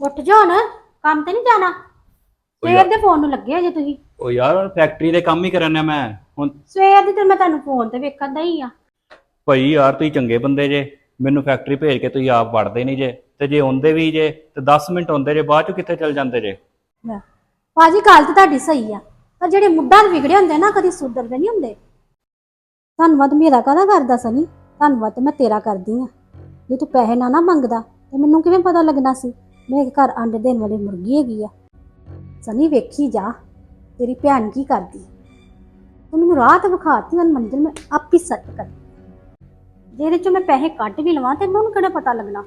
ਉੱਠ ਜਾਓ ਨਾ ਕੰਮ ਤੇ ਨਹੀਂ ਜਾਣਾ? ਸਵੇਰ ਦੇ ਫੋਨ ਨੂੰ ਲੱਗੇ ਜੇ ਤੁਸੀਂ। ਉਹ ਯਾਰ ਫੈਕਟਰੀ ਦੇ ਕੰਮ ਹੀ ਕਰਨਾ ਮੈਂ ਹੁਣ ਸਵੇਰ ਦੀ ਤੇ ਮੈਂ ਤੁਹਾਨੂੰ ਫੋਨ ਤੇ ਵੇਖਣ ਦਾ ਹੀ ਆ। ਭਾਈ ਯਾਰ ਤੁਸੀਂ ਚੰਗੇ ਬੰਦੇ ਜੇ ਮੈਨੂੰ ਫੈਕਟਰੀ ਭੇਜ ਕੇ ਤੁਸੀਂ ਆਪ ਵੜਦੇ ਨਹੀਂ ਜੇ ਤੇ ਜੇ ਆਉਂਦੇ ਵੀ ਜੇ ਤੇ 10 ਮਿੰਟ ਆਉਂਦੇ ਜੇ ਬਾਅਦ ਚ ਕਿੱਥੇ ਚਲ ਜਾਂਦੇ ਜੇ? ਲੈ, ਭਾਜੀ ਗੱਲ ਤੇ ਤੁਹਾਡੀ ਸਹੀ ਆ ਪਰ ਜਿਹੜੇ ਮੁੱਢਾਂ ਦੇ ਵਿਗੜੇ ਹੁੰਦੇ ਨਾ ਕਦੀ ਸੁਧਰਦੇ ਨਹੀਂ ਹੁੰਦੇ। ਧੰਨਵਾਦ ਮੇਰਾ ਕਾਹਦਾ ਕਰਦਾ ਸਨੀ? ਧੰਨਵਾਦ ਤੇ ਮੈਂ ਤੇਰਾ ਕਰਦੀ ਆ। ਜੇ ਤੂੰ ਪੈਸੇ ਨਾ ਨਾ ਮੰਗਦਾ ਤੇ ਮੈਨੂੰ ਕਿਵੇਂ ਪਤਾ ਲੱਗਣਾ ਸੀ? ਮੇਰੇ ਘਰ ਅੰਡੇ ਦੇਣ ਵਾਲੀ ਮੁਰਗੀ ਹੈਗੀ ਆ। ਸਨੀ ਵੇਖੀ ਜਾ, ਤੇਰੀ ਭੈਣ ਕੀ ਕਰਦੀ ਤੂੰ ਮੈਨੂੰ ਰਾਹ ਵਿਖਾਤੀ ਹਨ ਮੰਜ਼ਿਲ ਮੈਂ ਆਪ ਸੱਟ ਕਰ। ਜਿਹਦੇ ਚੋਂ ਮੈਂ ਪੈਸੇ ਕੱਢ ਵੀ ਲਵਾਂ ਤੇ ਮੈਨੂੰ ਕਿਹੜਾ ਪਤਾ ਲੱਗਣਾ।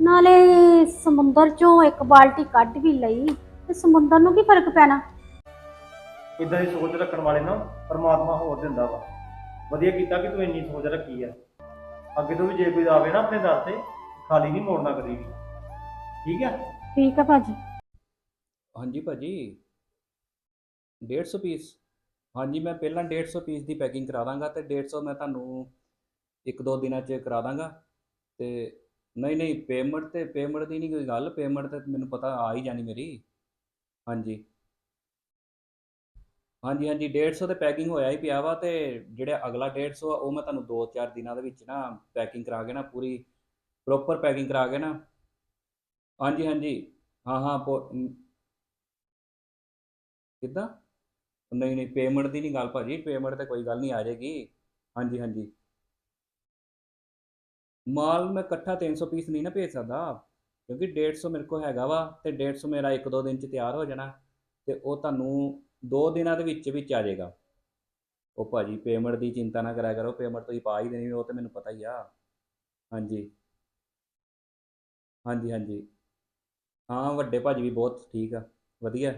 ਨਾਲੇ ਸਮੁੰਦਰ ਚੋਂ ਇੱਕ ਬਾਲਟੀ ਕੱਢ ਵੀ ਲਈ, ਤੇ ਸਮੁੰਦਰ ਨੂੰ ਕੀ ਫ਼ਰਕ ਪੈਣਾ? ਇਦਾਂ ਦੀ ਸੋਚ ਰੱਖਣ ਵਾਲੇ ਨਾ ਪਰਮਾਤਮਾ ਹੋਰ ਦਿੰਦਾ ਵਾ। ਵਧੀਆ ਕੀਤਾ ਕਿ ਤੂੰ ਇੰਨੀ ਸੋਚ ਰੱਖੀ ਆ। ਅੱਗੇ ਤੋਂ ਵੀ ਜੇ ਕੋਈ ਆਵੇ ਨਾ ਆਪਣੇ ਦਰ ਤੇ, ਖਾਲੀ ਨਹੀਂ ਮੋੜਨਾ ਕਦੀ ਵੀ। ਠੀਕ ਆ? ਠੀਕ ਆ ਭਾਜੀ। ਹਾਂਜੀ ਭਾਜੀ। 150 ਪੀਸ। ਹਾਂਜੀ ਮੈਂ ਪਹਿਲਾਂ 150 ਪੀਸ ਦੀ ਪੈਕਿੰਗ ਕਰਾ ਦਾਂਗਾ ਤੇ 150 ਮੈਂ ਤੁਹਾਨੂੰ ਇੱਕ ਦੋ ਦਿਨਾਂ 'ਚ ਕਰਾ ਦਾਂਗਾ। ਤੇ ਨਹੀਂ ਨਹੀਂ ਪੇਮੈਂਟ ਤੇ ਪੇਮੈਂਟ ਦੀ ਨਹੀਂ ਕੋਈ ਗੱਲ ਪੇਮੈਂਟ ਤੇ ਮੈਨੂੰ ਪਤਾ ਆ ਹੀ ਜਾਣੀ ਮੇਰੀ। ਹਾਂਜੀ। ਹਾਂਜੀ ਹਾਂਜੀ 150 ਤੇ ਪੈਕਿੰਗ ਹੋਇਆ ਹੀ ਪਿਆ ਵਾ ਤੇ ਜਿਹੜਾ ਅਗਲਾ 150 ਆ ਉਹ ਮੈਂ ਤੁਹਾਨੂੰ 2-4 ਦਿਨਾਂ ਦੇ ਵਿੱਚ ਨਾ ਪੈਕਿੰਗ ਕਰਾ ਕੇ ਨਾ ਪੂਰੀ ਪ੍ਰੋਪਰ ਪੈਕਿੰਗ ਕਰਾ ਕੇ ਨਾ ਹਾਂਜੀ ਹਾਂਜੀ। ਹਾਂ ਹਾਂ ਪੋ- ਅਮ, ਕਿੱਦਾਂ? ਨਹੀਂ ਨਹੀਂ ਪੇਮੈਂਟ ਦੀ ਨਹੀਂ ਗੱਲ ਭਾਜੀ। ਪੇਮੈਂਟ ਤੇ ਕੋਈ ਗੱਲ ਨਹੀਂ ਆ ਜਾਏਗੀ। ਹਾਂਜੀ ਹਾਂਜੀ। ਮਾਲ ਮੈਂ ਇਕੱਠਾ 300 ਪੀਸ ਨਹੀਂ ਨਾ ਭੇਜ ਸਕਦਾ ਕਿਉਂਕਿ 150 ਮੇਰੇ ਕੋਲ ਹੈਗਾ ਵਾ ਤੇ 150 ਮੇਰਾ ਇੱਕ ਦੋ ਦਿਨ ਚ ਤਿਆਰ ਹੋ ਜਾਣਾ ਤੇ ਉਹ ਤੁਹਾਨੂੰ ਦੋ ਦਿਨਾਂ ਦੇ ਵਿੱਚ ਵਿੱਚ ਆ ਜਾਏਗਾ। ਉਹ ਭਾਜੀ ਪੇਮੈਂਟ ਦੀ ਚਿੰਤਾ ਨਾ ਕਰਿਆ ਕਰੋ। ਪੇਮੈਂਟ ਤੁਸੀਂ ਪਾ ਹੀ ਦੇਣੀ ਉਹ ਤੇ ਮੈਨੂੰ ਪਤਾ ਹੀ ਆ। ਹਾਂਜੀ। ਹਾਂਜੀ ਹਾਂਜੀ। ਹਾਂ, ਵੱਡੇ ਭਾਜੀ ਵੀ ਬਹੁਤ ਠੀਕ ਆ, ਵਧੀਆ।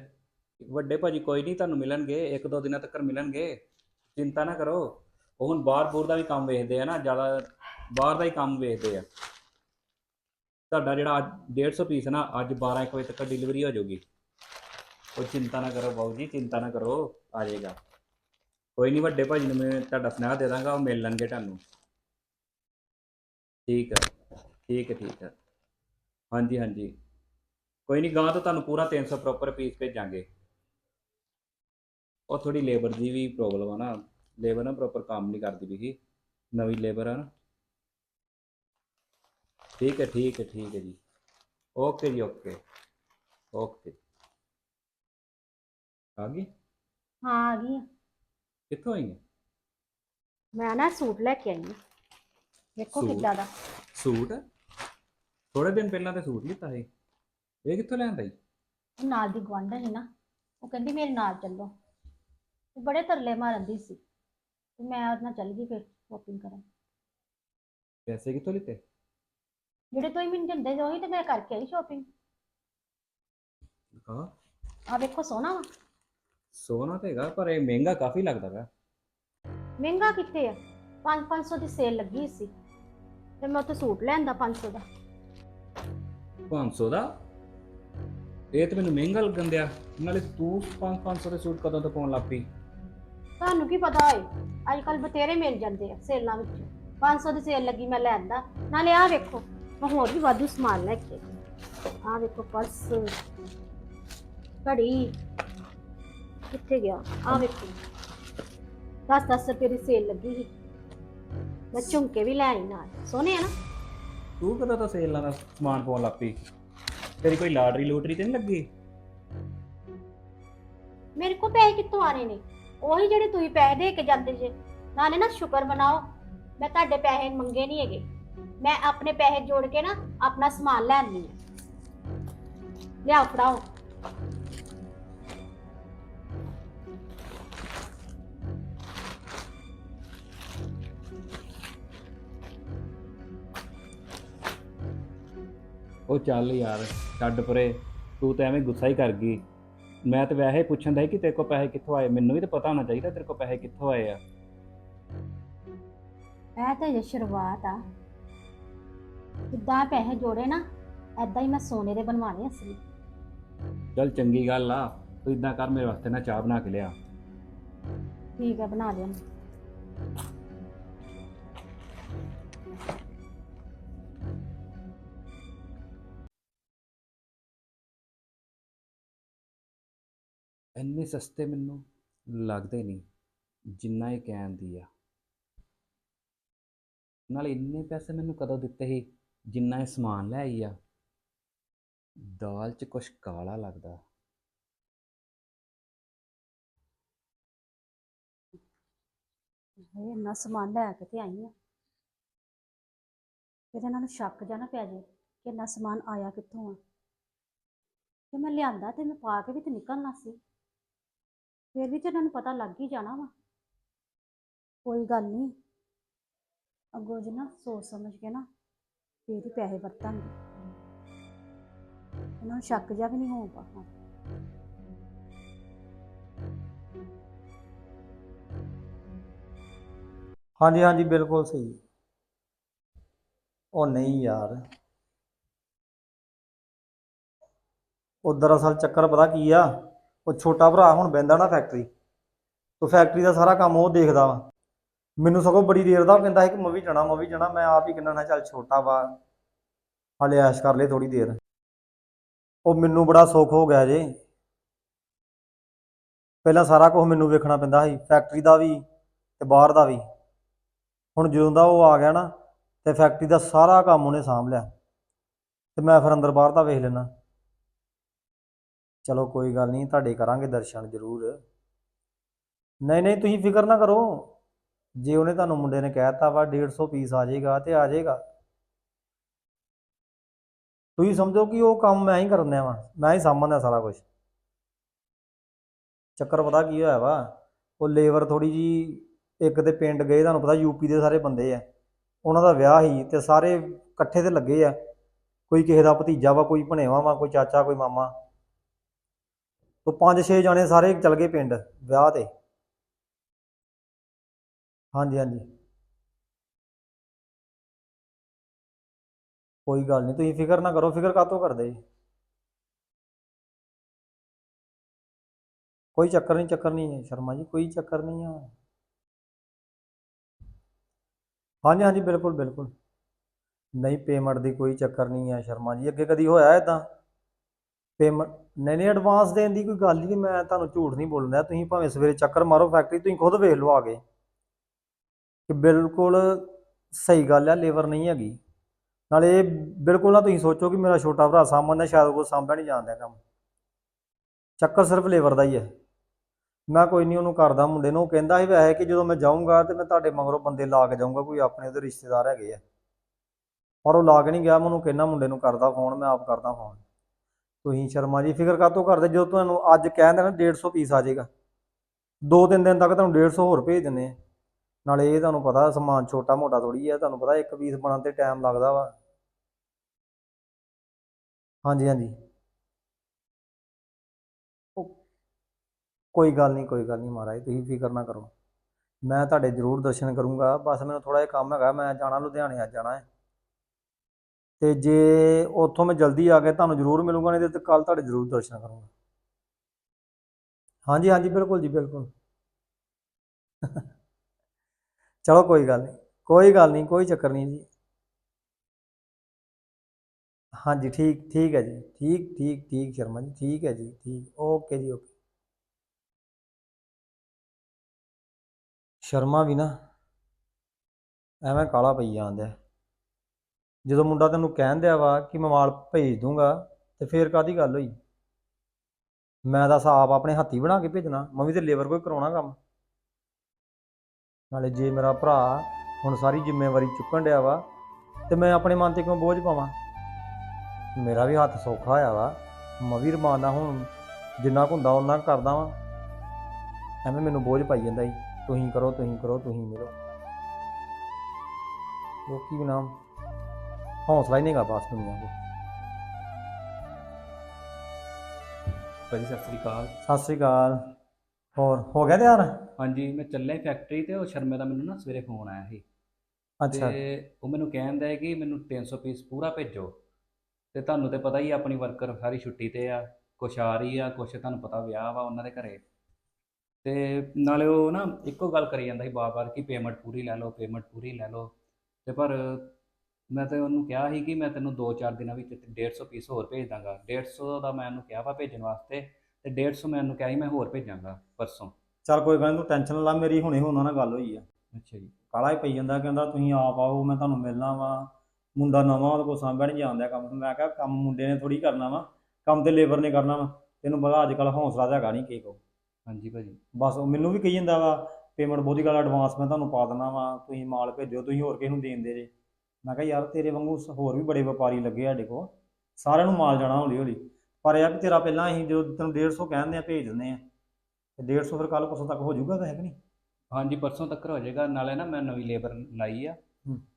ਵੱਡੇ ਭਾਜੀ ਕੋਈ ਨਹੀਂ, ਤੁਹਾਨੂੰ ਮਿਲਣਗੇ, ਇੱਕ ਦੋ ਦਿਨਾਂ ਤੱਕ ਮਿਲਣਗੇ, ਚਿੰਤਾ ਨਾ ਕਰੋ। ਉਹ ਹੁਣ ਬਾਹਰ ਬੂਰ ਦਾ ਵੀ ਕੰਮ ਵੇਖਦੇ ਆ ਨਾ, ਜ਼ਿਆਦਾ ਬਾਹਰ ਦਾ ਹੀ ਕੰਮ ਵੇਖਦੇ ਆ। ਤੁਹਾਡਾ ਜਿਹੜਾ ਅੱਜ 150 ਪੀਸ ਨਾ, ਅੱਜ 12 1 ਵਜੇ ਤੱਕ ਡਿਲੀਵਰੀ ਹੋ ਜਾਊਗੀ। ਉਹ ਚਿੰਤਾ ਨਾ ਕਰੋ ਬਾਊ ਜੀ, ਚਿੰਤਾ ਨਾ ਕਰੋ, ਆ ਜਾਏਗਾ। ਕੋਈ ਨਹੀਂ, ਵੱਡੇ ਭਾਜੀ ਨੂੰ ਮੈਂ ਤੁਹਾਡਾ ਸੁਨੇਹਾ ਦੇ ਦਾਂਗਾ, ਉਹ ਮਿਲ ਲੈਣਗੇ ਤੁਹਾਨੂੰ। ਠੀਕ ਹੈ ਠੀਕ ਹੈ ਠੀਕ ਹੈ ਹਾਂਜੀ ਹਾਂਜੀ। ਕੋਈ ਨਹੀਂ ਗਾਂ ਤੋਂ ਤੁਹਾਨੂੰ ਪੂਰਾ 300 ਪ੍ਰੋਪਰ ਪੀਸ ਭੇਜਾਂਗੇ। ਉਹ ਥੋੜੀ ਲੇਬਰ ਦੀ ਵੀ ਪ੍ਰੋਬਲਮ ਆ ਨਾ। ਲੇਬਰ ਨਾ ਪ੍ਰੋਪਰ ਕੰਮ ਨਹੀਂ ਕਰਦੀ ਵੀ ਨਵੀਂ ਲੇਬਰ ਆ ਨਾ। ਠੀਕ ਹੈ ਠੀਕ ਹੈ ਠੀਕ ਹੈ ਜੀ। ਓਕੇ ਜੀ ਓਕੇ ਓਕੇ ਆ ਗਈ? ਹਾਂ ਆ ਗਈ ਆ। ਕਿੱਥੋਂ ਆਈ ਹੈ? ਮੈਂ ਨਾ ਸੂਟ ਲੈ ਕੇ ਆਈ ਹਾਂ। ਵੇਖੋ ਸੂਟ? ਕਿੱਦਾਂ ਦਾ। ਸੂਟ? ਥੋੜੇ ਦਿਨ ਪਹਿਲਾਂ ਤੇ ਸੂਟ ਲਿੱਤਾ ਸੀ। ਇਹ ਕਿੱਥੋਂ ਜੀ ਉਹ ਨਾਲ ਦੀ ਗਵਾਂਢਣ ਸੀ ਨਾ ਉਹ ਕਹਿੰਦੀ ਮੇਰੇ ਨਾਲ ਚੱਲੋ। ਤੇ ਬੜੇ ਤਰਲੇ ਮਾਰਨ ਦੀ ਸੀ ਤੇ ਮੈਂ ਉਹਦੇ ਨਾਲ ਚੱਲ ਗਈ ਫਿਰ ਸ਼ੋਪਿੰਗ ਕਰਨ। ਪੈਸੇ ਕਿੱਥੋਂ ਲਿੱਤੇ? ਜਿਹੜੇ ਤੁਸੀਂ ਮੈਨੂੰ ਦਿੰਦੇ ਸੀ ਉਹੀ ਤੇ ਮੈਂ ਕਰਕੇ ਆਈ ਸ਼ੋਪਿੰਗ ਹਾਂ। ਆ ਵੇਖੋ ਵਾ। ਸੋਨਾ ਤੇ ਹੈਗਾ ਪਰ ਇਹ ਮਹਿੰਗਾ ਕਾਫੀ ਲੱਗਦਾ ਵਾ ਮਹਿੰਗਾ ਕਿੱਥੇ ਆ? 5-500 ਦੀ ਸੇਲ ਲੱਗੀ ਸੀ ਤੇ ਮੈਂ ਉੱਥੇ ਸੂਟ ਲੈਂਦਾ 500 ਦਾ। 500 ਦਾ? ਇਹ ਤੇ ਮੈਨੂੰ ਮਹਿੰਗਾ ਲੱਗਣ ਦਿਆ। ਨਾਲੇ ਤੂੰ 5-500 ਦੇ ਸੂਟ ਕਦੋਂ ਤੋਂ ਪਾਉਣ ਲੱਗ ਪਈ? ਤੁਹਾਨੂੰ ਕੀ ਪਤਾ ਏ ਅੱਜ ਕੱਲ ਬਤੇਰੇ ਮਿਲ ਜਾਂਦੇ ਆ ਸੇਲਾਂ ਵਿੱਚ। 500 ਦੀ ਸੇਲ ਲੱਗੀ ਮੈਂ ਲੈਂਦਾ ਨਾਲੇ ਆਹ ਵੇਖੋ ਮੈਂ ਹੋਰ ਵੀ ਵਾਧੂ ਸਮਾਨ ਲੈ ਕੇ। ਆਹ ਵੇਖੋ ਪਰਸ। ਘੜੀ। ਕਿੱਥੇ ਗਿਆ? ਆਹ ਵੇਖੋ। 10-10 ਰੁਪਏ ਦੀ ਸੇਲ ਲੱਗੀ ਸੀ। ਮੈਂ ਝੁਮਕੇ ਵੀ ਲੈ ਆਈ ਨਾਲ। ਸੋਹਣੇ ਆ ਨਾ? ਤੂੰ ਕਦੋਂ ਤੋਂ ਸੇਲਾਂ ਦਾ ਸਮਾਨ ਪਾਉਣ ਲੱਗ ਪਈ? ਤੇਰੀ ਕੋਈ ਲਾਟਰੀ ਲੂਟਰੀ ਤੇ ਨਹੀਂ ਲੱਗੀ? ਮੇਰੇ ਕੋਲ ਪੈਸੇ ਕਿੱਥੋਂ ਆ ਰਹੇ ਨੇ? ਉਹੀ ਜਿਹੜੇ ਤੁਸੀਂ ਪੈਸੇ ਦੇ ਕੇ ਜਾਂਦੇ ਜੇ। ਨਾਲੇ ਨਾ ਸ਼ੁਕਰ ਮਨਾਓ ਮੈਂ ਤੁਹਾਡੇ ਪੈਸੇ ਮੰਗੇ ਨਹੀਂ ਹੈਗੇ। ਮੈਂ ਆਪਣੇ ਪੈਸੇ ਜੋੜ ਕੇ ਨਾ ਆਪਣਾ ਸਮਾਨ ਲੈਣੀ ਹੈ। ਲਿਆਓ ਫੜਾਓ। ਉਹ ਚੱਲ ਯਾਰ। ਛੱਡ ਪਰੇ ਤੂੰ ਤਾਂ ਐਵੇਂ ਗੁੱਸਾ ਹੀ ਕਰ ਗਈ। ਮੈਂ ਤਾਂ ਵੈਸੇ ਪੁੱਛਣ ਦਾ ਸੀ ਕਿ ਤੇਰੇ ਕੋਲ ਪੈਸੇ ਕਿੱਥੋਂ ਆਏ? ਮੈਨੂੰ ਵੀ ਤਾਂ ਪਤਾ ਹੋਣਾ ਚਾਹੀਦਾ ਤੇਰੇ ਕੋਲ ਪੈਸੇ ਕਿੱਥੋਂ ਆਏ ਆ। ਇਹ ਤਾਂ ਜੇ ਸ਼ੁਰੂਆਤ ਆ। ਜਿੱਦਾਂ ਪੈਸੇ ਜੋੜੇ ਨਾ ਐਦਾਂ ਹੀ ਮੈਂ ਸੋਨੇ ਦੇ ਬਣਵਾਣੇ ਅਸਲੀ। ਚੱਲ ਚੰਗੀ ਗੱਲ ਆ ਤੂੰ ਇਦਾਂ ਕਰ ਮੇਰੇ ਵਾਸਤੇ ਨਾ ਚਾਹ ਬਣਾ ਕੇ ਲਿਆ। ਠੀਕ ਹੈ ਬਣਾ ਲਿਆ ਇੰਨੇ ਸਸਤੇ ਮੈਨੂੰ ਲੱਗਦੇ ਨਹੀਂ, ਜਿੰਨਾ ਇਹ ਕਹਿੰਦੀ ਆ। ਨਾਲੇ ਇੰਨੇ ਪੈਸੇ ਮੈਨੂੰ ਕਦੋਂ ਦਿੱਤੇ ਸੀ, ਜਿੰਨਾ ਇਹ ਸਮਾਨ ਲੈ ਆਈ ਆ। ਦਾਲ 'ਚ ਕੁਛ ਕਾਲਾ ਲੱਗਦਾ। ਇਹ ਇੰਨਾ ਸਮਾਨ ਲੈ ਕੇ ਤੇ ਆਈ ਆ। ਫਿਰ ਇਹਨਾਂ ਨੂੰ ਸ਼ੱਕ ਜਾਣਾ ਨਾ ਪੈ ਜੇ ਕਿ ਇੰਨਾ ਸਮਾਨ ਆਇਆ ਕਿੱਥੋਂ ਆ। ਤੇ ਮੈਂ ਲਿਆਂਦਾ ਤੇ ਮੈਂ ਪਾ ਕੇ ਵੀ ਤੇ ਨਿਕਲਣਾ ਸੀ। ਫਿਰ ਵੀ ਤੇ ਇਹਨਾਂ ਨੂੰ ਪਤਾ ਲੱਗ ਹੀ ਜਾਣਾ ਵਾ। ਕੋਈ ਗੱਲ ਨਹੀਂ। ਅੱਗੋਂ ਜੀ ਨਾ ਸੋਚ ਸਮਝ ਕੇ ਨਾ ਫਿਰ ਹੀ ਪੈਸੇ ਵਰਤਾਂਗੇ। ਇਹਨਾਂ ਨੂੰ ਸ਼ੱਕ ਜਿਹਾ ਵੀ ਨਹੀਂ ਹੋਊਗਾ ਹਾਂ ਹਾਂਜੀ ਹਾਂਜੀ ਬਿਲਕੁਲ ਸਹੀ। ਉਹ ਨਹੀਂ ਯਾਰ। ਉਹ ਦਰਅਸਲ ਚੱਕਰ ਪਤਾ ਕੀ ਆ? ਉਹ ਛੋਟਾ ਭਰਾ ਹੁਣ ਬਹਿੰਦਾ ਨਾ ਫੈਕਟਰੀ ਉਹ ਫੈਕਟਰੀ ਦਾ ਸਾਰਾ ਕੰਮ ਉਹ ਦੇਖਦਾ ਵਾ। ਮੈਨੂੰ ਸਗੋਂ ਬੜੀ ਦੇਰ ਦਾ ਉਹ ਕਹਿੰਦਾ ਸੀ ਕਿ ਮੈਂ ਵੀ ਜਾਣਾ, ਮੈਂ ਵੀ ਜਾਣਾ, ਮੈਂ ਆਪ ਹੀ ਕਹਿੰਦਾ ਨਾ ਚੱਲ ਛੋਟਾ ਵਾ, ਹਾਲੇ ਐਸ਼ ਕਰ ਲੈ ਥੋੜੀ ਦੇਰ। ਉਹ ਮੈਨੂੰ ਬੜਾ ਸੁੱਖ ਹੋ ਗਿਆ ਜੇ। ਪਹਿਲਾਂ ਸਾਰਾ ਕੁਝ ਮੈਨੂੰ ਵੇਖਣਾ ਪੈਂਦਾ ਸੀ ਫੈਕਟਰੀ ਦਾ ਵੀ ਤੇ ਬਾਹਰ ਦਾ ਵੀ। ਹੁਣ ਜਦੋਂ ਦਾ ਉਹ ਆ ਗਿਆ ਨਾ, ਤੇ ਫੈਕਟਰੀ ਦਾ ਸਾਰਾ ਕੰਮ ਉਹਨੇ ਸਾਂਭ ਲਿਆ। ਤੇ ਮੈਂ ਫਿਰ ਅੰਦਰ ਬਾਹਰ ਦਾ ਵੇਖ ਲੈਣਾ ਚਲੋ ਕੋਈ ਗੱਲ ਨਹੀਂ, ਤੁਹਾਡੇ ਕਰਾਂਗੇ ਦਰਸ਼ਨ ਜ਼ਰੂਰ। ਨਹੀਂ ਨਹੀਂ, ਤੁਸੀਂ ਫਿਕਰ ਨਾ ਕਰੋ। ਜੇ ਉਹਨੇ ਤੁਹਾਨੂੰ ਮੁੰਡੇ ਨੇ ਕਹਿਤਾ ਵਾ 150 ਪੀਸ ਆ ਜਾਏਗਾ ਤੇ ਆ ਜਾਏਗਾ। ਤੁਸੀਂ ਸਮਝੋ ਕਿ ਉਹ ਕੰਮ ਮੈਂ ਹੀ ਕਰਨਿਆ ਵਾ, ਮੈਂ ਹੀ ਸਾਂਭਦਾ ਸਾਰਾ ਕੁਝ ਚੱਕਰ ਪਤਾ ਕੀ ਹੋਇਆ ਵਾ, ਉਹ ਲੇਬਰ ਥੋੜੀ ਜੀ ਇੱਕ ਤੇ ਪਿੰਡ ਗਏ, ਤੁਹਾਨੂੰ ਪਤਾ ਯੂਪੀ ਦੇ ਸਾਰੇ ਬੰਦੇ ਆ। ਉਹਨਾਂ ਦਾ ਵਿਆਹ ਹੀ ਤੇ ਸਾਰੇ ਇਕੱਠੇ ਤੇ ਲੱਗੇ ਆ। ਕੋਈ ਕਿਸੇ ਦਾ ਭਤੀਜਾ ਵਾ, ਕੋਈ ਭਣੇਵਾ ਵਾ, ਕੋਈ ਚਾਚਾ, ਕੋਈ ਮਾਮਾ। ਉਹ ਪੰਜ ਛੇ ਜਾਣੇ ਸਾਰੇ ਚਲ ਗਏ ਪਿੰਡ, ਵਿਆਹ ਤੇ। ਹਾਂਜੀ ਹਾਂਜੀ। ਕੋਈ ਗੱਲ ਨਹੀਂ ਤੁਸੀਂ ਫਿਕਰ ਨਾ ਕਰੋ, ਫਿਕਰ ਕਾਤੋਂ ਕਰਦੇ ਜੀ? ਕੋਈ ਚੱਕਰ ਨਹੀਂ ਚੱਕਰ ਨਹੀਂ ਹੈ ਸ਼ਰਮਾ ਜੀ, ਕੋਈ ਚੱਕਰ ਨਹੀਂ ਆ ਹਾਂਜੀ ਹਾਂਜੀ, ਬਿਲਕੁਲ ਬਿਲਕੁਲ। ਨਹੀਂ ਪੇਮੈਂਟ ਦੀ ਕੋਈ ਚੱਕਰ ਨਹੀਂ ਹੈ ਸ਼ਰਮਾ ਜੀ, ਅੱਗੇ ਕਦੀ ਹੋਇਆ ਇਦਾਂ ਪੇਮੈਂਟ ਨਹੀਂ ਨਹੀਂ ਐਡਵਾਂਸ ਦੇਣ ਦੀ ਕੋਈ ਗੱਲ ਹੀ ਨਹੀਂ, ਮੈਂ ਤੁਹਾਨੂੰ ਝੂਠ ਨਹੀਂ ਬੋਲਦਾ ਤੁਸੀਂ ਭਾਵੇਂ ਸਵੇਰੇ ਚੱਕਰ ਮਾਰੋ ਫੈਕਟਰੀ ਤੁਸੀਂ ਖੁਦ ਵੇਖ ਲਓ ਆ ਕੇ ਕਿ ਬਿਲਕੁਲ ਸਹੀ ਗੱਲ ਹੈ ਲੇਬਰ ਨਹੀਂ ਹੈਗੀ। ਨਾਲੇ ਬਿਲਕੁਲ ਨਾ ਤੁਸੀਂ ਸੋਚੋ ਕਿ ਮੇਰਾ ਛੋਟਾ ਭਰਾ ਸਾਹਮਣੇ ਸ਼ਾਇਦ ਕੋਈ ਸਾਂਭਿਆ ਨਹੀਂ ਜਾਣਦਾ ਕੰਮ। ਚੱਕਰ ਸਿਰਫ ਲੇਬਰ ਦਾ ਹੀ ਹੈ ਮੈਂ ਕੋਈ ਨਹੀਂ, ਉਹਨੂੰ ਕਰਦਾ ਮੁੰਡੇ ਨੂੰ, ਉਹ ਕਹਿੰਦਾ ਸੀ ਵੈਸੇ ਕਿ ਜਦੋਂ ਮੈਂ ਜਾਊਂਗਾ ਤੇ ਮੈਂ ਤੁਹਾਡੇ ਮਗਰੋਂ ਬੰਦੇ ਲਾ ਕੇ ਜਾਊਂਗਾ, ਕੋਈ ਆਪਣੇ ਉਹਦੇ ਰਿਸ਼ਤੇਦਾਰ ਹੈਗੇ ਆ। ਪਰ ਉਹ ਲਾ ਕੇ ਨਹੀਂ ਗਿਆ, ਮੈਂ ਉਹਨੂੰ ਕਹਿੰਦਾ ਮੁੰਡੇ ਨੂੰ ਕਰਦਾ ਫੋਨ ਮੈਂ ਆਪ ਕਰਦਾ ਫੋਨ ਤੁਸੀਂ ਸ਼ਰਮਾ ਜੀ, ਫਿਕਰ ਕਾਤੋਂ ਕਰਦੇ? ਜਦੋਂ ਤੁਹਾਨੂੰ ਅੱਜ ਕਹਿੰਦੇ ਨਾ 150 ਪੀਸ ਆ ਜਾਏਗਾ। ਦੋ ਤਿੰਨ ਦਿਨ ਤੱਕ ਤੁਹਾਨੂੰ 150 ਹੋਰ ਭੇਜ ਦਿੰਦੇ ਆ। ਨਾਲੇ ਇਹ ਤੁਹਾਨੂੰ ਪਤਾ ਸਮਾਨ ਛੋਟਾ ਮੋਟਾ ਥੋੜੀ ਹੈ ਤੁਹਾਨੂੰ ਪਤਾ ਇੱਕ ਪੀਸ ਬਣਨ ਤੇ ਟਾਈਮ ਲੱਗਦਾ ਵਾ। ਹਾਂਜੀ ਹਾਂਜੀ। ਕੋਈ ਗੱਲ ਨਹੀਂ, ਕੋਈ ਗੱਲ ਨਹੀਂ ਮਹਾਰਾਜ, ਤੁਸੀਂ ਫਿਕਰ ਨਾ ਕਰੋ। ਮੈਂ ਤੁਹਾਡੇ ਜ਼ਰੂਰ ਦਰਸ਼ਨ ਕਰੂੰਗਾ। ਬਸ ਮੈਨੂੰ ਥੋੜਾ ਜਿਹਾ ਕੰਮ ਹੈਗਾ, ਮੈਂ ਜਾਣਾ ਲੁਧਿਆਣੇ, ਅੱਜ ਜਾਣਾ ਹੈ। ਤੇ ਜੇ ਉੱਥੋਂ ਮੈਂ ਜਲਦੀ ਆ ਕੇ ਤੁਹਾਨੂੰ ਜ਼ਰੂਰ ਮਿਲੂੰਗਾ, ਨਹੀਂ ਤੇ ਕੱਲ ਤੁਹਾਡੇ ਜ਼ਰੂਰ ਦਰਸ਼ਨ ਕਰੂੰਗਾ। ਹਾਂਜੀ ਹਾਂਜੀ, ਬਿਲਕੁਲ ਜੀ, ਬਿਲਕੁਲ। ਚਲੋ, ਕੋਈ ਗੱਲ ਨਹੀਂ, ਕੋਈ ਗੱਲ ਨਹੀਂ, ਕੋਈ ਚੱਕਰ ਨਹੀਂ ਜੀ। ਹਾਂਜੀ, ਠੀਕ ਠੀਕ ਹੈ ਜੀ, ਠੀਕ ਠੀਕ ਠੀਕ ਸ਼ਰਮਾ ਜੀ, ਠੀਕ ਹੈ ਜੀ, ਠੀਕ, ਓਕੇ ਜੀ, ਓਕੇ। ਸ਼ਰਮਾ ਵੀ ਨਾ, ਐਵੇਂ ਕਾਲਾ ਪਈ ਜਾਂਦਾ। ਜਦੋਂ ਮੁੰਡਾ ਤੈਨੂੰ ਕਹਿਣ ਦਿਆ ਵਾ ਕਿ ਮੈਂ ਮਾਲ ਭੇਜ ਦੂੰਗਾ, ਤੇ ਫੇਰ ਕਾਦੀ ਗੱਲ ਹੋਈ? ਮੈਂ ਤਾਂ ਸਾਫ਼ ਆਪਣੇ ਹੱਥੀ ਬਣਾ ਕੇ ਭੇਜਣਾ, ਮੈਂ ਵੀ ਤੇ ਲੇਬਰ ਕੋਈ ਕਰਾਉਣਾ ਕੰਮ। ਨਾਲੇ ਜੇ ਮੇਰਾ ਭਰਾ ਹੁਣ ਸਾਰੀ ਜ਼ਿੰਮੇਵਾਰੀ ਚੁੱਕਣ ਡਿਆ ਵਾ, ਤੇ ਮੈਂ ਆਪਣੇ ਮਨ ਤੇ ਕਿਉਂ ਬੋਝ ਪਾਵਾਂ? ਮੇਰਾ ਵੀ ਹੱਥ ਸੌਖਾ ਹੋਇਆ ਵਾ, ਮੈਂ ਵੀ ਰਮਾਨ ਹੁਣ ਜਿੰਨਾ ਕੁ ਹੁੰਦਾ ਉਹਨਾਂ ਕਰਦਾ ਵਾਂ। ਐਵੇਂ ਮੈਨੂੰ ਬੋਝ ਪਾਈ ਜਾਂਦਾ ਜੀ ਤੁਸੀਂ ਕਰੋ ਤੁਸੀਂ ਕਰੋ, ਤੁਸੀਂ ਮਿਲੋ। ਲੋਕੀ ਵੀ ਨਾਮ? ਹੌਸਲਾ ਹੀ ਨਹੀਂਗਾ ਬਸ ਦੁਨੀਆ ਕੋ ਭਾਜੀ ਸਤਿ ਸ੍ਰੀ ਅਕਾਲ। ਸਤਿ ਸ੍ਰੀ ਅਕਾਲ। ਹੋਰ ਹੋ ਗਿਆ ਤਿਆਰ? ਹਾਂਜੀ ਮੈਂ ਚੱਲਿਆ ਫੈਕਟਰੀ ਤੇ ਉਹ ਸ਼ਰਮੇ ਦਾ ਮੈਨੂੰ ਨਾ ਸਵੇਰੇ ਫੋਨ ਆਇਆ ਸੀ। ਅੱਛਾ। ਤੇ ਉਹ ਮੈਨੂੰ ਕਹਿੰਦਾ ਹੈ ਕਿ ਮੈਨੂੰ 300 ਪੀਸ ਪੂਰਾ ਭੇਜੋ। ਤੇ ਤੁਹਾਨੂੰ ਤੇ ਪਤਾ ਹੀ ਆ ਆਪਣੀ ਵਰਕਰ ਸਾਰੀ ਛੁੱਟੀ ਤੇ ਆ ਕੁਛ ਆ ਰਹੀ ਆ ਕੁਛ ਤੁਹਾਨੂੰ ਪਤਾ ਵਿਆਹ ਵਾ ਉਹਨਾਂ ਦੇ ਘਰੇ। ਤੇ ਨਾਲੇ ਉਹ ਨਾ ਇੱਕੋ ਗੱਲ ਕਰੀ ਜਾਂਦਾ ਸੀ ਬਾਰ-ਬਾਰ ਕਿ ਪੇਮੈਂਟ ਪੂਰੀ ਲੈ ਲਓ ਪੇਮੈਂਟ ਪੂਰੀ ਲੈ ਲਓ। ਤੇ ਪਰ ਮੈਂ ਤੇ ਉਹਨੂੰ ਕਿਹਾ ਸੀ ਕਿ ਮੈਂ ਤੈਨੂੰ 2-4 ਦਿਨਾਂ ਵਿੱਚ 150 ਪੀਸ ਹੋਰ ਭੇਜ ਦਾਂਗਾ। 150 ਦਾ ਮੈਂ ਉਹਨੂੰ ਕਿਹਾ ਵਾ ਭੇਜਣ ਵਾਸਤੇ ਤੇ 150 ਮੈਂ ਉਹਨੂੰ ਕਿਹਾ ਸੀ ਮੈਂ ਹੋਰ ਭੇਜਾਂਗਾ ਪਰਸੋਂ। ਚੱਲ ਕੋਈ ਗੱਲ ਨੀ ਤੂੰ ਟੈਨਸ਼ਨ ਨਾ ਲਾ ਮੇਰੀ ਹੁਣੇ ਉਹਨਾਂ ਨਾਲ ਗੱਲ ਹੋਈ ਆ। ਅੱਛਾ ਜੀ। ਕਾਲਾ ਹੀ ਪਈ ਜਾਂਦਾ ਕਹਿੰਦਾ ਤੁਸੀਂ ਆਪ ਆਓ ਮੈਂ ਤੁਹਾਨੂੰ ਮਿਲਣਾ ਵਾ। ਮੁੰਡਾ ਨਵਾਂ ਉਹਦੇ ਕੋਲ ਸਾਂਭਿਆ ਨਹੀਂ ਜਾਂਦਿਆ ਕੰਮ। ਮੈਂ ਕਿਹਾ ਕੰਮ ਮੁੰਡੇ ਨੇ ਥੋੜੀ ਕਰਨਾ ਵਾ ਕੰਮ ਤੇ ਲੇਬਰ ਨੇ ਕਰਨਾ ਵਾ। ਤੈਨੂੰ ਪਤਾ ਅੱਜ ਕੱਲ ਹੌਸਲਾ ਤਾਂ ਹੈਗਾ ਨਹੀਂ ਕਿਸੇ ਕੋਲ। ਹਾਂਜੀ ਭਾਜੀ। ਬਸ ਉਹ ਮੈਨੂੰ ਵੀ ਕਹੀ ਜਾਂਦਾ ਵਾ ਪੇਮੈਂਟ ਬਹੁਤੀ ਗੱਲ ਐਡਵਾਂਸ ਮੈਂ ਤੁਹਾਨੂੰ ਪਾ ਦੇਣਾ ਵਾ। ਤੁਸੀਂ ਮਾਲ ਭੇਜੋ ਤੁਸੀਂ ਹੋਰ ਕਿਸੇ ਨੂੰ ਦੇਣ ਦੇ ਜੇ। ਮੈਂ ਕਿਹਾ ਯਾਰ ਤੇਰੇ ਵਾਂਗੂ ਹੋਰ ਵੀ ਬੜੇ ਵਪਾਰੀ ਲੱਗੇ ਸਾਡੇ ਕੋਲ। ਸਾਰਿਆਂ ਨੂੰ ਮਾਲ ਜਾਣਾ ਹੌਲੀ ਹੌਲੀ ਪਰ ਇਹ ਆ ਕਿ ਤੇਰਾ ਪਹਿਲਾਂ ਅਸੀਂ ਜਦੋਂ ਤੈਨੂੰ 150 ਕਹਿੰਦੇ ਆ ਭੇਜ ਦਿੰਦੇ ਆ। ਤੇ 150 ਫਿਰ ਕੱਲ ਪਰਸੋਂ ਤੱਕ ਹੋ ਜਾਊਗਾ ਵੈਸੇ ਕਿ ਨਹੀਂ? ਹਾਂਜੀ ਪਰਸੋਂ ਤੱਕ ਹੋ ਜਾਏਗਾ। ਨਾਲੇ ਨਾ ਮੈਂ ਨਵੀਂ ਲੇਬਰ ਲਾਈ ਆ।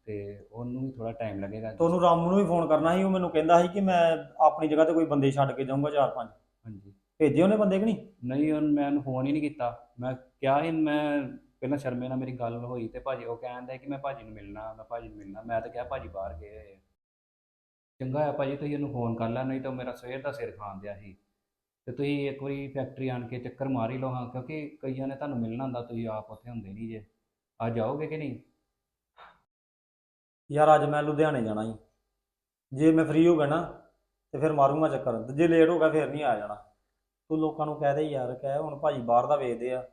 ਤੇ ਉਹਨੂੰ ਵੀ ਥੋੜਾ ਟਾਈਮ ਲੱਗੇਗਾ। ਤੇ ਉਹਨੂੰ ਰਾਮੂ ਨੂੰ ਵੀ ਫੋਨ ਕਰਨਾ ਸੀ। ਉਹ ਮੈਨੂੰ ਕਹਿੰਦਾ ਸੀ ਕਿ ਮੈਂ ਆਪਣੀ ਜਗ੍ਹਾ ਤੇ ਕੋਈ ਬੰਦੇ ਛੱਡ ਕੇ ਜਾਊਂਗਾ ਚਾਰ ਪੰਜ। ਹਾਂਜੀ। ਭੇਜੇ ਉਹਨੇ ਬੰਦੇ ਕਿ ਨਹੀਂ? ਨਹੀਂ ਉਹਨ ਮੈਂ ਉਹਨੂੰ ਫੋਨ ਹੀ ਨਹੀਂ ਕੀਤਾ। ਮੈਂ ਕਿਹਾ ਸੀ ਮੈਂ ਪਹਿਲਾਂ ਸ਼ਰਮੇ ਨਾਲ ਮੇਰੀ ਗੱਲ ਹੋਈ ਤੇ ਭਾਜੀ ਉਹ ਕਹਿੰਦਾ ਕਿ ਮੈਂ ਭਾਜੀ ਨੂੰ ਮਿਲਣਾ, ਮੈਂ ਭਾਜੀ ਨੂੰ ਮਿਲਣਾ, ਮੈਂ ਤਾਂ ਕਿਹਾ ਭਾਜੀ ਬਾਹਰ ਗਏ ਹੋਏ ਆ। ਚੰਗਾ ਆ ਭਾਜੀ ਤੁਸੀਂ ਇਹਨੂੰ ਫੋਨ ਕਰ ਲੈ ਨਹੀਂ ਤਾਂ ਮੇਰਾ ਸਵੇਰ ਦਾ ਸਿਰ ਖਾਣ ਦਿਆ ਸੀ। ਤੇ ਤੁਸੀਂ ਇੱਕ ਵਾਰੀ ਫੈਕਟਰੀ ਆਣ ਕੇ ਚੱਕਰ ਮਾਰ ਹੀ ਲਓ ਹਾਂ, ਕਿਉਂਕਿ ਕਈਆਂ ਨੇ ਤੁਹਾਨੂੰ ਮਿਲਣਾ ਹੁੰਦਾ, ਤੁਸੀਂ ਆਪ ਉੱਥੇ ਹੁੰਦੇ ਨਹੀਂ ਜੇ। ਅੱਜ ਆਓਗੇ ਕਿ ਨਹੀਂ? ਯਾਰ ਅੱਜ ਮੈਂ ਲੁਧਿਆਣੇ ਜਾਣਾ ਸੀ ਜੇ ਮੈਂ ਫ੍ਰੀ ਹੋ ਗਿਆ ਨਾ, ਤੇ ਫਿਰ ਮਾਰੂੰਗਾ ਚੱਕਰ। ਤੇ ਜੇ ਲੇਟ ਹੋ ਗਿਆ ਫਿਰ ਨਹੀਂ ਆ ਜਾਣਾ। ਤੂੰ ਲੋਕਾਂ ਨੂੰ ਕਹਿ ਦੇ ਯਾਰ, ਕਹਿ ਹੁਣ ਭਾਜੀ ਬਾਹਰ ਦਾ ਵੇਚਦੇ ਆ।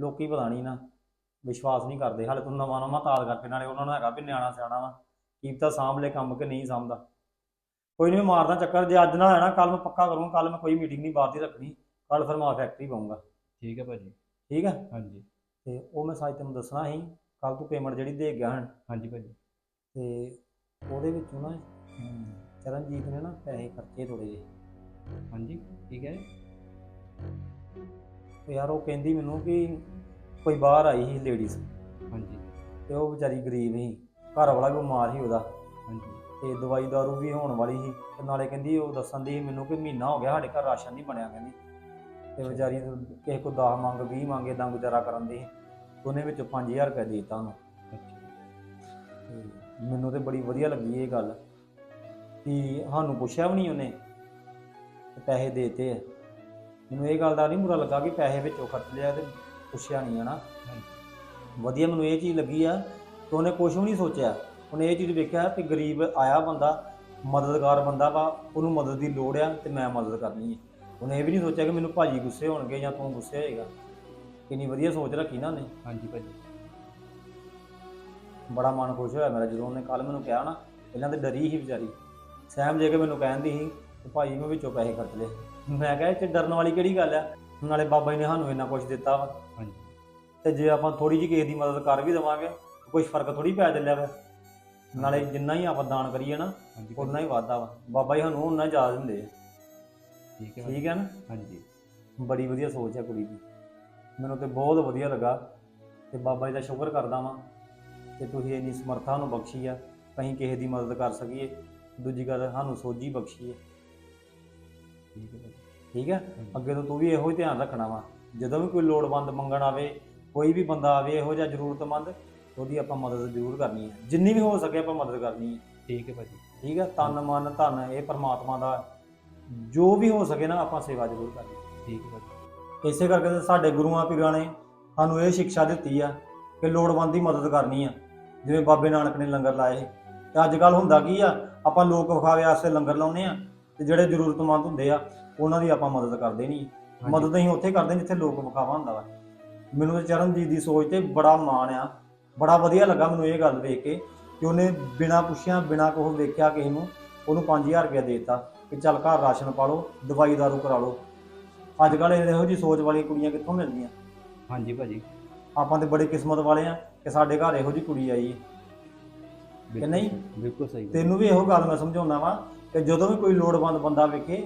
ਲੋਕੀ ਪਤਾ ਨਹੀਂ ਨਾ। ਵਿਸ਼ਵਾਸ ਨਹੀਂ ਕਰਦੇ। ਹਾਲੇ ਤੂੰ ਨਵਾਂ ਨਵਾਂ ਤਾਲ ਕਰਕੇ ਨਾਲੇ ਉਹਨਾਂ ਨੂੰ ਹੈਗਾ ਵੀ ਨਿਆਣਾ ਸਿਆਣਾ ਵਾ। ਕੀ ਪਤਾ ਸਾਂਭ ਲੈ ਕੰਮ ਕਿ ਨਹੀਂ ਸਾਂਭਦਾ। ਕੋਈ ਨਹੀਂ ਮਾਰਦਾ ਚੱਕਰ ਜੇ ਅੱਜ ਨਾ ਆਣਾ ਕੱਲ ਮੈਂ ਪੱਕਾ ਕਰੂੰਗਾ ਕੱਲ ਮੈਂ ਕੋਈ ਮੀਟਿੰਗ ਨਹੀਂ ਬਾਹਰ ਦੀ ਰੱਖਣੀ। ਕੱਲ ਫਿਰ ਮੈਂ ਫੈਕਟਰੀ ਪਾਉਂਗਾ ਠੀਕ ਹੈ ਭਾਜੀ। ਠੀਕ ਹੈ? ਹਾਂਜੀ। ਤੇ ਉਹ ਮੈਂ ਸਾਜ ਤੈਨੂੰ ਦੱਸਣਾ ਸੀ ਕੱਲ ਤੂੰ ਪੇਮੈਂਟ ਜਿਹੜੀ ਦੇ ਗਿਆ ਹਨ ਹਾਂਜੀ ਭਾਜੀ। ਤੇ ਉਹਦੇ ਵਿੱਚੋਂ ਨਾ ਚਰਨਜੀਤ ਨੇ ਨਾ ਪੈਸੇ ਖਰਚੇ ਥੋੜੇ ਜਿਹੇ। ਹਾਂਜੀ ਠੀਕ ਹੈ। ਯਾਰ ਉਹ ਕਹਿੰਦੀ ਮੈਨੂੰ ਕਿ ਕੋਈ ਬਾਹਰ ਆਈ ਸੀ ਲੇਡੀਜ਼ ਹਾਂਜੀ। ਤੇ ਉਹ ਵਿਚਾਰੀ ਗਰੀਬ ਸੀ। ਘਰ ਵਾਲਾ ਵੀ ਬਿਮਾਰ ਸੀ ਉਹਦਾ। ਹਾਂਜੀ। ਤੇ ਦਵਾਈ ਦਾਰੂ ਵੀ ਹੋਣ ਵਾਲੀ ਸੀ। ਤੇ ਨਾਲੇ ਕਹਿੰਦੀ ਉਹ ਦੱਸਣ ਦੀ ਮੈਨੂੰ ਕਿ ਮਹੀਨਾ ਹੋ ਗਿਆ ਸਾਡੇ ਘਰ ਰਾਸ਼ਨ ਨਹੀਂ ਬਣਿਆ ਕਹਿੰਦੀ। ਤੇ ਵਿਚਾਰੀ ਕਿਸੇ ਕੋ 10 ਮੰਗ 20 ਮੰਗ ਏਦਾਂ ਗੁਜ਼ਾਰਾ ਕਰਨ ਦੀ। ਉਹਨੇ ਵਿੱਚ 5000 ਰੁਪਏ ਦੇ ਦਿੱਤਾ ਉਹਨੂੰ। ਮੈਨੂੰ ਤੇ ਬੜੀ ਵਧੀਆ ਲੱਗੀ ਇਹ ਗੱਲ। ਕਿ ਸਾਨੂੰ ਪੁੱਛਿਆ ਵੀ ਨਹੀਂ ਉਹਨੇ ਪੈਸੇ ਦੇਤੇ ਆ। ਮੈਨੂੰ ਇਹ ਗੱਲ ਦਾ ਨਹੀਂ ਬੁਰਾ ਲੱਗਾ ਕਿ ਪੈਸੇ ਵਿੱਚੋਂ ਖਰਚ ਲਿਆ ਤੇ ਪੁੱਛਿਆ ਨਹੀਂ ਹਨਾ। ਵਧੀਆ ਮੈਨੂੰ ਇਹ ਚੀਜ਼ ਲੱਗੀ ਆ ਕਿ ਉਹਨੇ ਕੁਝ ਵੀ ਨਹੀਂ ਸੋਚਿਆ। ਉਹਨੇ ਇਹ ਚੀਜ਼ ਵੇਖਿਆ ਕਿ ਗਰੀਬ ਆਇਆ ਬੰਦਾ ਮਦਦਗਾਰ ਬੰਦਾ ਵਾ ਉਹਨੂੰ ਮਦਦ ਦੀ ਲੋੜ ਆ ਤੇ ਮੈਂ ਮਦਦ ਕਰਨੀ ਹੈ ਉਹਨੇ ਇਹ ਵੀ ਨਹੀਂ ਸੋਚਿਆ ਕਿ ਮੈਨੂੰ ਭਾਜੀ ਗੁੱਸੇ ਹੋਣਗੇ ਜਾਂ ਤੂੰ ਗੁੱਸੇ ਹੋਏਗਾ। ਕਿੰਨੀ ਵਧੀਆ ਸੋਚ ਰੱਖੀ ਨਾ ਉਹਨੇ। ਹਾਂਜੀ ਭਾਜੀ। ਬੜਾ ਮਨ ਖੁਸ਼ ਹੋਇਆ ਮੇਰਾ ਜਦੋਂ ਉਹਨੇ ਕੱਲ ਮੈਨੂੰ ਕਿਹਾ ਨਾ ਪਹਿਲਾਂ ਤੇ ਡਰੀ ਸੀ ਵਿਚਾਰੀ। ਸਹਿਮ ਜੇ ਕੇ ਮੈਨੂੰ ਕਹਿੰਦੀ ਸੀ ਕਿ ਭਾਈ ਮੈਂ ਵਿੱਚੋਂ ਪੈਸੇ ਖਰਚ ਲਏ। ਮੈਂ ਕਿਹਾ ਇਹ 'ਚ ਡਰਨ ਵਾਲੀ ਕਿਹੜੀ ਗੱਲ ਆ? ਨਾਲੇ ਬਾਬਾ ਜੀ ਨੇ ਸਾਨੂੰ ਇੰਨਾ ਕੁਝ ਦਿੱਤਾ ਵਾ। ਤੇ ਜੇ ਆਪਾਂ ਥੋੜੀ ਜਿਹੀ ਕਿਸੇ ਦੀ ਮਦਦ ਕਰ ਵੀ ਦੇਵਾਂਗੇ ਕੁਝ ਫ਼ਰਕ ਥੋੜੀ ਪੈ ਚੱਲਿਆ ਵਾ। ਨਾਲੇ ਜਿੰਨਾ ਹੀ ਆਪਾਂ ਦਾਨ ਕਰੀਏ ਨਾ ਹਾਂਜੀ ਭਾਜੀ, ਉਨਾ ਹੀ ਵਾਧਾ ਵਾ। ਬਾਬਾ ਜੀ ਸਾਨੂੰ ਉਨਾ ਹੀ ਜ਼ਿਆਦਾ ਦਿੰਦੇ ਆ। ਠੀਕ ਹੈ। ਭਾਜੀ, ਠੀਕ ਹੈ ਨਾ? ਹਾਂਜੀ। ਬੜੀ ਵਧੀਆ ਸੋਚ ਹੈ ਕੁੜੀ ਦੀ। ਮੈਨੂੰ ਤੇ ਬਹੁਤ ਵਧੀਆ ਲੱਗਾ। ਤੇ ਬਾਬਾ ਜੀ ਦਾ ਸ਼ੁਕਰ ਕਰਦਾ ਵਾਂ ਕਿ ਤੁਸੀਂ ਇੰਨੀ ਸਮਰੱਥਾ ਨੂੰ ਬਖਸ਼ੀ ਆ। ਅਸੀਂ ਕਿਸੇ ਦੀ ਮਦਦ ਕਰ ਸਕੀਏ। ਦੂਜੀ ਗੱਲ ਸਾਨੂੰ ਸੋਝੀ ਬਖਸ਼ੀ ਹੈ ਠੀਕ ਹੈ ਭਾਜੀ, ਠੀਕ ਹੈ? ਹਾਂਜੀ, ਅੱਗੇ ਤੋਂ ਤੂੰ ਵੀ ਇਹੋ ਹੀ ਧਿਆਨ ਰੱਖਣਾ ਵਾ। ਜਦੋਂ ਵੀ ਕੋਈ ਲੋੜਵੰਦ ਮੰਗਣ ਆਵੇ ਕੋਈ ਵੀ ਬੰਦਾ ਆਵੇ ਇਹੋ ਜਿਹਾ ਜ਼ਰੂਰਤਮੰਦ ਉਹਦੀ ਆਪਾਂ ਮਦਦ ਜ਼ਰੂਰ ਕਰਨੀ ਹੈ। ਜਿੰਨੀ ਵੀ ਹੋ ਸਕੇ ਆਪਾਂ ਮਦਦ ਕਰਨੀ ਹੈ। ਠੀਕ ਹੈ ਭਾਜੀ। ਠੀਕ ਹੈ? ਤਨ ਮਨ ਧਨ ਇਹ ਪਰਮਾਤਮਾ ਦਾ ਜੋ ਵੀ ਹੋ ਸਕੇ ਨਾ ਆਪਾਂ ਸੇਵਾ ਜ਼ਰੂਰ ਕਰਨੀ ਠੀਕ ਹੈ ਭਾਜੀ। ਇਸੇ ਕਰਕੇ ਤੇ ਸਾਡੇ ਗੁਰੂਆਂ ਪੀਰਾਂ ਨੇ ਸਾਨੂੰ ਇਹ ਸਿੱਖਿਆ ਦਿੱਤੀ ਆ ਕਿ ਲੋੜਵੰਦ ਦੀ ਮਦਦ ਕਰਨੀ ਆ। ਜਿਵੇਂ ਬਾਬੇ ਨਾਨਕ ਨੇ ਲੰਗਰ ਲਾਏ। ਤੇ ਅੱਜ ਕੱਲ ਹੁੰਦਾ ਕੀ ਆ ਆਪਾਂ ਲੋਕ ਵਿਖਾਵੇ ਵਾਸਤੇ ਲੰਗਰ ਲਾਉਨੇ ਆ ਤੇ ਜਿਹੜੇ ਜ਼ਰੂਰਤਮੰਦ ਹੁੰਦੇ ਆ ਉਹਨਾਂ ਦੀ ਆਪਾਂ ਮਦਦ ਕਰਦੇ ਨਹੀਂ। ਮਦਦ ਅਸੀਂ ਉੱਥੇ ਕਰਦੇ ਜਿੱਥੇ ਲੋਕ ਵਿਖਾਵਾ ਹੁੰਦਾ ਵਾ। ਮੈਨੂੰ ਤੇ ਚਰਨਜੀਤ ਦੀ ਸੋਚ ਤੇ ਬੜਾ ਮਾਣ ਆ। ਬੜਾ ਵਧੀਆ ਲੱਗਾ ਮੈਨੂੰ ਇਹ ਗੱਲ ਵੇਖ ਕੇ ਕਿ ਉਹਨੇ ਬਿਨਾਂ ਪੁੱਛਿਆ ਬਿਨਾਂ ਕੋਹ ਵੇਖਿਆ ਕਿਸੇ ਨੂੰ ਉਹਨੂੰ 5000 ਰੁਪਇਆ ਦੇ ਦਿੱਤਾ ਕਿ ਚੱਲ ਘਰ ਰਾਸ਼ਨ ਪਾ ਲਓ ਦਵਾਈ ਦਾਰੂ ਕਰਾ ਲਓ। ਅੱਜ ਕੱਲ੍ਹ ਇਹੋ ਜੀ ਸੋਚ ਵਾਲੀਆਂ ਕੁੜੀਆਂ ਕਿੱਥੋਂ ਮਿਲਦੀਆਂ ਹਾਂਜੀ ਭਾਜੀ। ਆਪਾਂ ਤੇ ਬੜੇ ਕਿਸਮਤ ਵਾਲੇ ਆ ਕਿ ਸਾਡੇ ਘਰ ਇਹੋ ਜੀ ਕੁੜੀ ਆਈ ਹੈ ਬਿਲਕੁਲ ਨਹੀਂ? ਬਿਲਕੁਲ ਸਹੀ। ਤੈਨੂੰ ਵੀ ਇਹੋ ਗੱਲ ਮੈਂ ਸਮਝਾਉਣਾ ਵਾ ਕਿ ਜਦੋਂ ਵੀ ਕੋਈ ਲੋੜਵੰਦ ਬੰਦਾ ਵੇਖੇ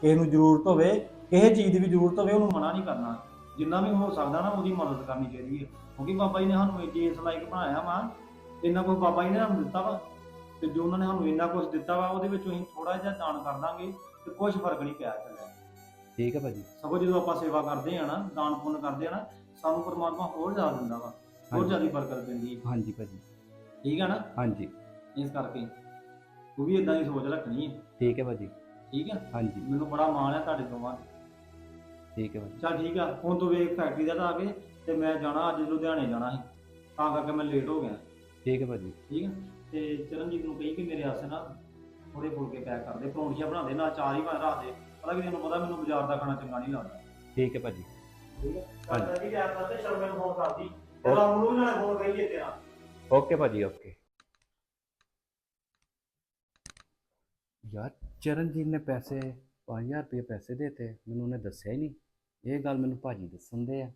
ਕਿਸੇ ਨੂੰ ਜ਼ਰੂਰਤ ਹੋਵੇ ਕਿਸੇ ਚੀਜ਼ ਦੀ ਵੀ ਜ਼ਰੂਰਤ ਹੋਵੇ ਉਹਨੂੰ ਮਨਾ ਨਹੀਂ ਕਰਨਾ। ਜਿੰਨਾ ਵੀ ਹੋ ਸਕਦਾ ਨਾ ਉਹਦੀ ਮਦਦ ਕਰਨੀ ਚਾਹੀਦੀ ਹੈ। ਕਿਉਂਕਿ ਬਾਬਾ ਜੀ ਨੇ ਸਾਨੂੰ ਇਹ ਇਸ ਲਾਇਕ ਬਣਾਇਆ ਵਾ। ਇੰਨਾ ਕੁਝ ਬਾਬਾ ਜੀ ਨੇ ਸਾਨੂੰ ਦਿੱਤਾ ਵਾ। ਤੇ ਜੋ ਉਹਨਾਂ ਨੇ ਸਾਨੂੰ ਇੰਨਾ ਕੁਝ ਦਿੱਤਾ ਵਾ ਉਹਦੇ ਵਿੱਚੋਂ ਅਸੀਂ ਥੋੜਾ ਜਿਹਾ ਦਾਨ ਕਰ ਦਾਂਗੇ ਤੇ ਕੁਝ ਫ਼ਰਕ ਨਹੀਂ ਪਿਆ ਚੱਲਿਆ ਠੀਕ ਹੈ ਭਾਜੀ। ਸਗੋਂ ਜਦੋਂ ਆਪਾਂ ਸੇਵਾ ਕਰਦੇ ਆ ਨਾ ਦਾਨ ਪੁੰਨ ਕਰਦੇ ਆ ਨਾ ਸਾਨੂੰ ਪਰਮਾਤਮਾ ਹੋਰ ਜ਼ਿਆਦਾ ਦਿੰਦਾ ਵਾ ਹੋਰ। ਜ਼ਿਆਦਾ ਬਰਕਤ ਦਿੰਦੀ ਹੈ। ਹਾਂਜੀ ਭਾਜੀ। ਠੀਕ ਹੈ ਨਾ? ਹਾਂਜੀ। ਇਸ ਕਰਕੇ ਤੂੰ ਵੀ ਇਦਾਂ ਦੀ ਸੋਚ ਰੱਖਣੀ ਹੈ। ਠੀਕ ਹੈ ਭਾਜੀ। ਠੀਕ ਹੈ? ਹਾਂਜੀ। ਮੈਨੂੰ ਬੜਾ ਮਾਣ ਹੈ ਤੁਹਾਡੇ ਦੋਵਾਂ ਤੇ। ਠੀਕ ਹੈ ਭਾਜੀ ਚਲ ਠੀਕ ਆ ਹੁਣ ਤੂੰ ਵੇਖ ਫੈਕਟਰੀ ਦਾ ਤਾਂ ਆ ਕੇ ਤੇ ਮੈਂ ਜਾਣਾ ਅੱਜ ਲੁਧਿਆਣੇ ਜਾਣਾ ਸੀ। ਤਾਂ ਕਰਕੇ ਮੈਂ ਲੇਟ ਹੋ ਗਿਆ। ਠੀਕ ਹੈ ਭਾਜੀ। ਠੀਕ ਹੈ ਤੇ ਚਰਨਜੀਤ ਨੂੰ ਕਹੀ ਕਿ ਮੇਰੇ ਆਸੇ ਨਾ ਥੋੜੇ ਫੁਲਕੇ ਪੈਕ ਕਰ ਦੇ ਪਰੌਂਠੀਆਂ ਬਣਾ ਦੇ ਨਾਲ ਚਾਰ ਹੀ ਬਣਾ ਰੱਖ ਦੇ। ਪਤਾ ਕਿ ਤੈਨੂੰ ਪਤਾ ਮੈਨੂੰ ਬਾਜ਼ਾਰ ਦਾ ਖਾਣਾ ਚੰਗਾ ਨਹੀਂ ਲੱਗਦਾ। ਠੀਕ ਹੈ ਭਾਜੀ। ਠੀਕ ਹੈ ਹਾਂਜੀ। ਚੱਲ ਜੀ ਟਾਈਮ ਨਾਲ ਤੇ ਸ਼ਰਮੇ ਨੂੰ ਫੋਨ ਕਰਦੀ। ਤੇ ਰਾਮ ਨੂੰ ਵੀ ਨਾਲੇ ਫੋਨ ਕਰੀਏ ਤੇਰਾ ਓਕੇ ਭਾਜੀ ਓਕੇ। ਯਾਰ ਚਰਨਜੀਤ ਨੇ ਪੈਸੇ 5000 ਰੁਪਏ ਪੈਸੇ ਦੇਤੇ ਮੈਨੂੰ ਉਹਨੇ ਦੱਸਿਆ ਹੀ ਨਹੀਂ। ਇਹ ਗੱਲ ਮੈਨੂੰ ਭਾਜੀ ਦੱਸਣ ਦੇ ਆ।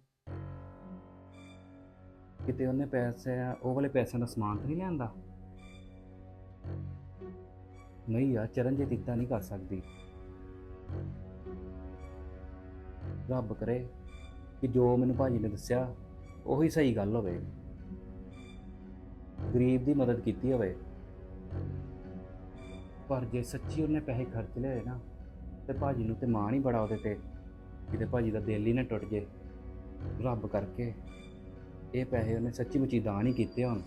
ਕਿਤੇ ਉਹਨੇ ਪੈਸੇ ਉਹ ਵਾਲੇ ਪੈਸਿਆਂ ਦਾ ਸਮਾਨ ਤਾਂ ਨਹੀਂ ਲਿਆਂਦਾ? ਨਹੀਂ ਯਾਰ ਚਰਨਜੀਤ ਇਦਾਂ ਨਹੀਂ ਕਰ ਸਕਦੀ। ਰੱਬ ਕਰੇ ਕਿ ਜੋ ਮੈਨੂੰ ਭਾਜੀ ਨੇ ਦੱਸਿਆ, ਉਹੀ ਸਹੀ ਗੱਲ ਹੋਵੇ। ਗਰੀਬ ਦੀ ਮਦਦ ਕੀਤੀ ਹੋਵੇ। ਪਰ ਜੇ ਸੱਚੀ ਉਹਨੇ ਪੈਸੇ ਖਰਚ ਲਏ ਹੋਏ ਨਾ, ਤੇ ਭਾਜੀ ਨੂੰ ਤੇ ਮਾਣ ਹੀ ਬੜਾ ਉਹਦੇ ਤੇ। ਕਿਤੇ ਭਾਜੀ ਦਾ ਦਿਲ ਹੀ ਨਾ ਟੁੱਟ ਜੇ। ਰੱਬ ਕਰਕੇ ਇਹ ਪੈਸੇ ਉਹਨੇ ਸੱਚੀ ਮੁੱਚੀ ਦਾਨ ਹੀ ਕੀਤੇ ਹੋਣ।